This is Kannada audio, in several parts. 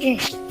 嗯。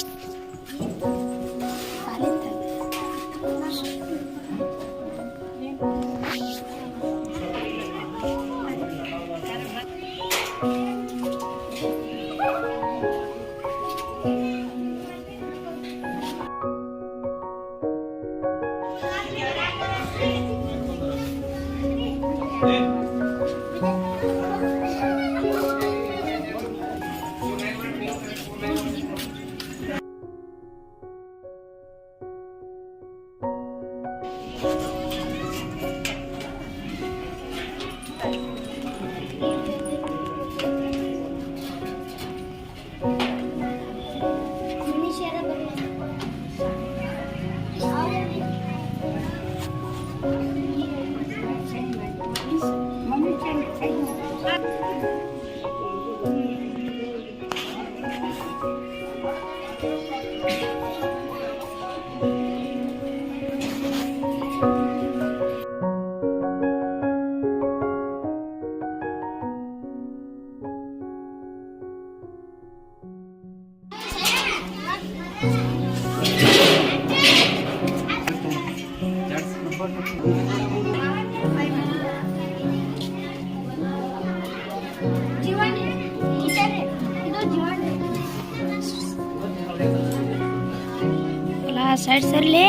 ક્લાસ સાઈડ સર લે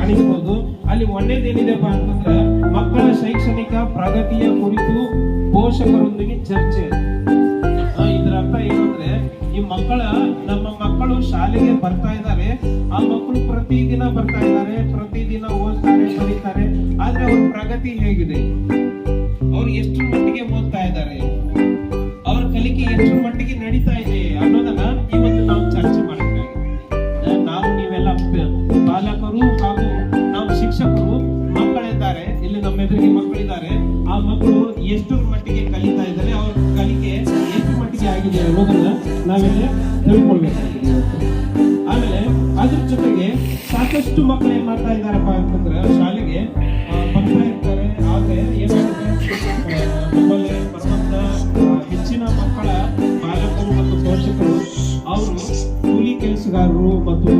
ಕಾಣಿಸ್ಬೋದು ಅಲ್ಲಿ ಒಂದೇದೇನಿದೆಪ್ಪ ಅಂತಂದ್ರೆ ಮಕ್ಕಳ ಶೈಕ್ಷಣಿಕ ಪ್ರಗತಿಯ ಕುರಿತು ಪೋಷಕರೊಂದಿಗೆ ಚರ್ಚೆ. ಇದರ ಅರ್ಥ ಏನಂದ್ರೆ ಈ ಮಕ್ಕಳ, ನಮ್ಮ ಮಕ್ಕಳು ಶಾಲೆಗೆ ಬರ್ತಾ ಇದ್ದಾರೆ. ಆ ಮಕ್ಕಳು ಪ್ರತಿದಿನ ಬರ್ತಾ ಇದ್ದಾರೆ, ಪ್ರತಿದಿನ ಓದ್ತಾರೆ, ಕಲಿತಾರೆ. ಆದ್ರೆ ಅವ್ರ ಪ್ರಗತಿ ಹೇಗಿದೆ? ಅವ್ರು ಎಷ್ಟು ಮಟ್ಟಿಗೆ ಓದ್ತಾ ಇದ್ದಾರೆ? ಅವ್ರ ಕಲಿಕೆ ಎಷ್ಟು ಮಟ್ಟಿಗೆ ನಡೀತಾ ಇದೆ ಅನ್ನೋದನ್ನ ಮಕ್ಕಳು ಎಷ್ಟು ಮಟ್ಟಿಗೆ ಕಲಿತಾ ಇದ್ದಾರೆ, ಅವ್ರ ಕಲಿಕೆ ಎಷ್ಟು ಮಟ್ಟಿಗೆ ಆಗಿದೆ ಅನ್ನೋದನ್ನ ನಾವೆಲ್ಲ ತಿಳ್ಕೊಳ್ಬೇಕಾಗಿದೆ ಆಮೇಲೆ ಅದ್ರ ಜೊತೆಗೆ ಸಾಕಷ್ಟು ಮಕ್ಕಳು ಏನ್ ಮಾಡ್ತಾ ಇದ್ದಾರಪ್ಪ ಅಂತಂದ್ರೆ, ಶಾಲೆಗೆ ಬರ್ತಾ ಇರ್ತಾರೆ, ಆದ್ರೆ ಏನಾಗುತ್ತೆ? ನಮ್ಮಲ್ಲಿ ಬರುವಂತ ಹೆಚ್ಚಿನ ಮಕ್ಕಳ ಪಾಲಕರು ಮತ್ತು ಪೋಷಕರು, ಅವರು ಕೂಲಿ ಕೆಲಸಗಾರರು ಮತ್ತು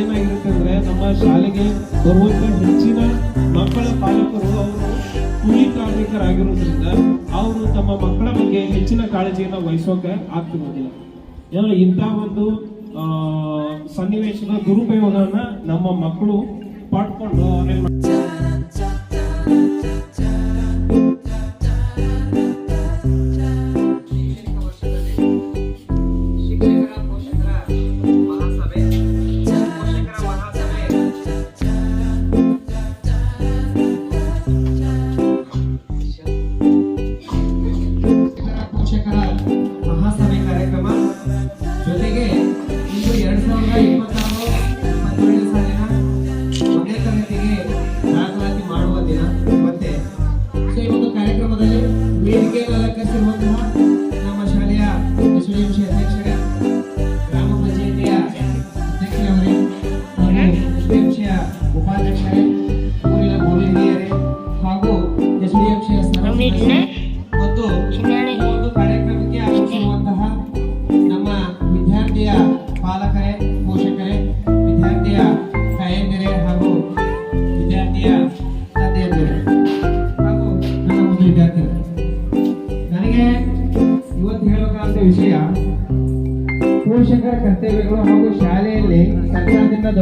ಏನಾಗಿರುತ್ತೆ ಅಂದ್ರೆ ನಮ್ಮ ಶಾಲೆಗೆ ಬರುವಂತ ಹೆಚ್ಚಿನ ಮಕ್ಕಳ ಪಾಲಕರು ಅವರು ಕೂಲಿ ಕಾರ್ಮಿಕರಾಗಿರೋದ್ರಿಂದ ಅವರು ತಮ್ಮ ಮಕ್ಕಳ ಬಗ್ಗೆ ಹೆಚ್ಚಿನ ಕಾಳಜಿಯನ್ನು ವಹಿಸೋಕೆ ಆಗ್ತಿರೋದಿಲ್ಲ ಏನೋ ಇಂಥ ಒಂದು ಸನ್ನಿವೇಶದ ದುರುಪಯೋಗವನ್ನ ನಮ್ಮ ಮಕ್ಕಳು ಪಡ್ಕೊಂಡು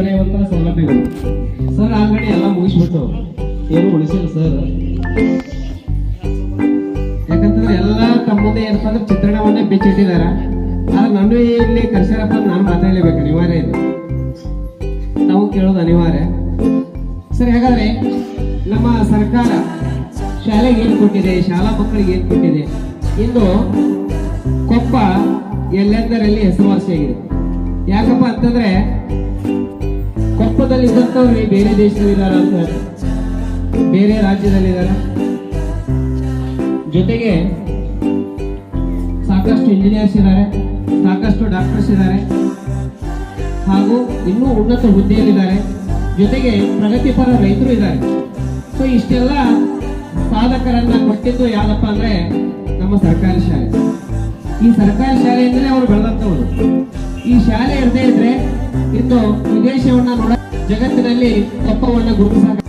ದೊರೆಯುವಂತಹ ಸೌಲಭ್ಯಗಳು. ಸರ್ ಆಲ್ರೆಡಿ ಎಲ್ಲ ಮುಗಿಸ್ಬಿಟ್ಟು ಏನು ಉಳಿಸಿಲ್ಲ ಸರ್. ಯಾಕಂತಂದ್ರೆ ಎಲ್ಲ ತಮ್ಮದೇ ಏನಪ್ಪಾ ಏನಪ್ಪ ಅಂದ್ರೆ ಚಿತ್ರಣವನ್ನೇ ಬಿಚ್ಚಿಟ್ಟಿದಾರ ಆದ್ರೆ ನನ್ನ ಇಲ್ಲಿ ಕರ್ಸರಪ್ಪ ನಾನು ಮಾತಾಡಲೇಬೇಕು ಅನಿವಾರ್ಯ ಇದೆ. ನಾವು ಕೇಳೋದು ಅನಿವಾರ್ಯ. ಸರ್, ಹಾಗಾದ್ರೆ ನಮ್ಮ ಸರ್ಕಾರ ಶಾಲೆಗೆ ಏನು ಕೊಟ್ಟಿದೆ? ಶಾಲಾ ಮಕ್ಕಳಿಗೆ ಏನು ಕೊಟ್ಟಿದೆ? ಇಂದು ಕೊಪ್ಪ ಎಲ್ಲೆಂದರಲ್ಲಿ ಹೆಸರುವಾಸಿಯಾಗಿದೆ. ಯಾಕಪ್ಪ ಅಂತಂದ್ರೆ ಕೊಪ್ಪದಲ್ಲಿ ಇದ್ದಂಥವ್ರು ಬೇರೆ ದೇಶದಲ್ಲಿದ್ದಾರೆ ಅಂತ? ಹೇಳ್ತಾರೆ. ಬೇರೆ ರಾಜ್ಯದಲ್ಲಿದ್ದಾರೆ? ಜೊತೆಗೆ ಸಾಕಷ್ಟು ಇಂಜಿನಿಯರ್ಸ್ ಇದ್ದಾರೆ, ಸಾಕಷ್ಟು ಡಾಕ್ಟರ್ಸ್ ಇದ್ದಾರೆ, ಹಾಗೂ ಇನ್ನೂ ಉನ್ನತ ಹುದ್ದೆಯಲ್ಲಿದ್ದಾರೆ. ಜೊತೆಗೆ ಪ್ರಗತಿಪರ ರೈತರು ಇದ್ದಾರೆ. ಸೊ ಇಷ್ಟೆಲ್ಲ ಸಾಧಕರನ್ನ ಕೊಟ್ಟಿದ್ದು ಯಾವ್ದಪ್ಪ ಅಂದ್ರೆ ನಮ್ಮ ಸರ್ಕಾರಿ ಶಾಲೆ. ಈ ಸರ್ಕಾರಿ ಶಾಲೆಯಿಂದಲೇ ಅವರು ಬೆಳೆದಂತವರು ಈ ಶಾಲೆ ಇರದೇ ಇದ್ರೆ ಇಂದು ವಿದೇಶವನ್ನ ನೋಡ ಜಗತ್ತಿನಲ್ಲಿ ಕಪ್ಪವನ್ನ ಗುರುತಿಸ